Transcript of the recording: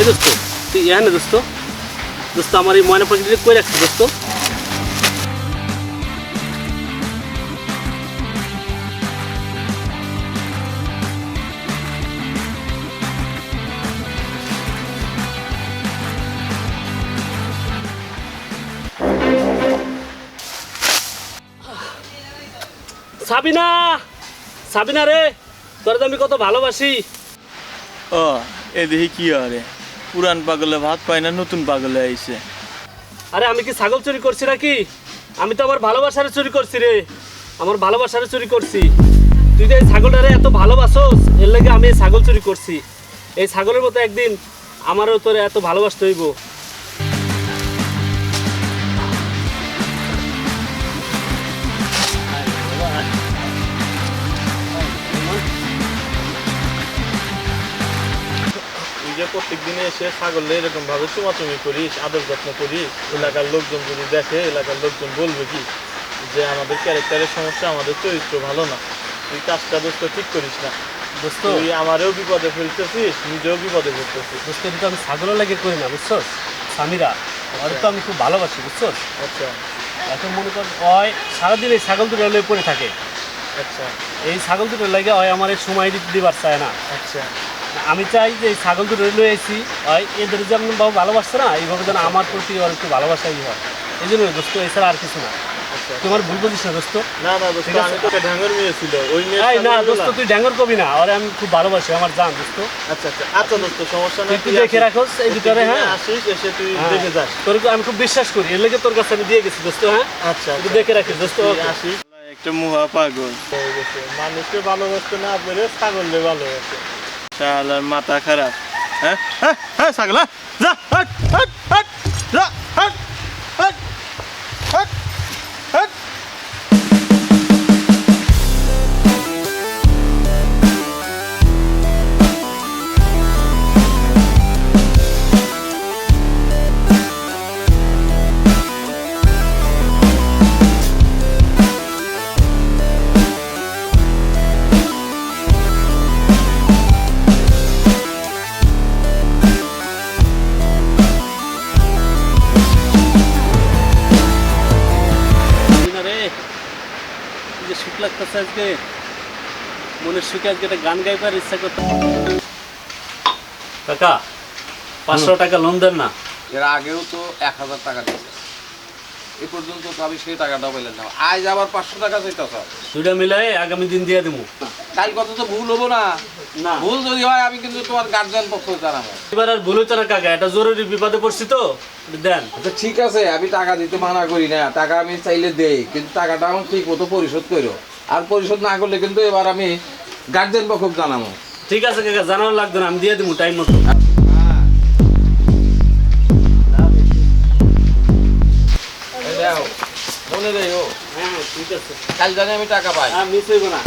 এই দোস্ত, তুই ইহা না দোস্ত। দোস্ত, আমার এই ময়না পাখিটা কই রাখছি দোস্ত? সাবিনা সাবিনা রে, তোর আমি কত ভালোবাসি। ও এ দেখি কি আরে পুরান পাগলে ভাত পায় না, নতুন পাগলে আইছে। আরে, আমি কি ছাগল চুরি করছি নাকি? আমি তো আমার ভালোবাসারে চুরি করছি রে। আমার ভালোবাসারে চুরি করছি। তুই যে এই ছাগলটারে এত ভালোবাসোস, এর লাগে আমি এই ছাগল চুরি করছি। এই ছাগলের মতো একদিন আমারও তোরে এত ভালোবাসতে হইব। যে প্রত্যেক দিনে এসে ছাগলে এরকম ভাবে চুমাচুমি করিস আদর যত্ন করিস এলাকার লোকজন যদি দেখে এলাকার লোকজন বলবে কি? যে আমাদের ক্যারেক্টারের সমস্যা আমাদের চরিত্র ভালো না। তুই কাজটা দোস্ত ঠিক করিস না। দোস্ত। তুই আমারও বিপদে ফেলতেছিস নিজেও বিপদে ফেলতেছিস। দোস্ত কিন্তু আমি ছাগলের লাগে করি না বুঝছস স্বামীরা আর তো আমি খুব ভালোবাসি বুঝছস আচ্ছা। এখন মনে কর হয় সারাদিন এই ছাগল দুটো পড়ে থাকে। আচ্ছা। এই ছাগল দুটো লাগে হয় আমার এই সময় দিতে দিবার চায় না। আচ্ছা। আমি চাই যে ছাগল দুটো এসি হয় এদের যেমন বাবু ভালোবাসছে না এইভাবে যেন আমার প্রতি ওর একটু ভালোবাসাই হয়। এই জন্য দোস্ত এছাড়া আর কিছু না। আচ্ছা। তোমার ভুল বুঝিস না দোস্ত। না না দোস্ত আমি মেয়ে ছিল ওই মেয়ে না দোস্ত তুই ড্যাঙ্গর কবি না ওরে আমি খুব ভালোবাসি আমার জান দোস্ত। আচ্ছা আচ্ছা আচ্ছা দোস্ত সমস্যা তুই দেখে রাখোস এই ভিতরে হ্যাঁ। আসিস এসে তুই হ্যাঁ। দেখে যাস। তোর আমি খুব বিশ্বাস করি এর লেগে তোর কাছে আমি দিয়ে গেছি দোস্ত হ্যাঁ। আচ্ছা একটু দেখে রাখিস দোস্ত আসিস। একটা মুহা পাগল। মানুষকে ভালোবাসতে না পেরে ছাগলকে ভালোবাসে। শালার মাথা খারাপ। হ্যাঁ? হ্যাঁ? হ্যাঁ ছাগল হ্যাঁ? যা যা। লাগতেছে আজকে। মনের সুখে আজকে একটা গান গাইবার ইচ্ছা করতে কাকা পাঁচশো টাকা লোন দেন না। এর আগেও তো এক হাজার টাকা দিয়েছে। এ পর্যন্ত তো আমি সেই টাকাটাও পেলেন না। আজ আবার পাঁচশো টাকা চাইতে স্যার দুইটা মিলাই আগামী দিন দিয়ে দেবো। কাল কত তো ভুল হব না। না। ভুল যদি হয় আমি কিন্তু তোমার গার্জিয়ান পক্ষ জানাব। এবার আর ভুল হচ্ছে না কাকা এটা জরুরি বিপদে পড়ছি তো। দেন। আচ্ছা ঠিক আছে আমি টাকা দিতে মানা করি না। টাকা আমি চাইলে দেই কিন্তু টাকাটা আমার ঠিক মতো পরিশোধ করো আর পরিশোধ না করলে কিন্তু এবার আমি গার্জেন পক্ষ জানাব। ঠিক আছে কাকা জানানো লাগবে না আমি দিয়ে দেবো টাইম মতো। মনে রেখো। হ্যাঁ হ্যাঁ ঠিক আছে। কাল জানি আমি টাকা পাই। হ্যাঁ মিস হইব না।